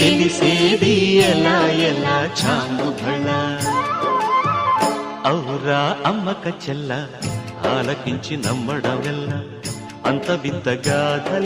తెలిసేది ఎలా ఎలా? చాంగు భళ. ఔరా అమ్మక చెల్ల ఆలకించి నమ్మడమెల్ల. అంత వింత గాథల్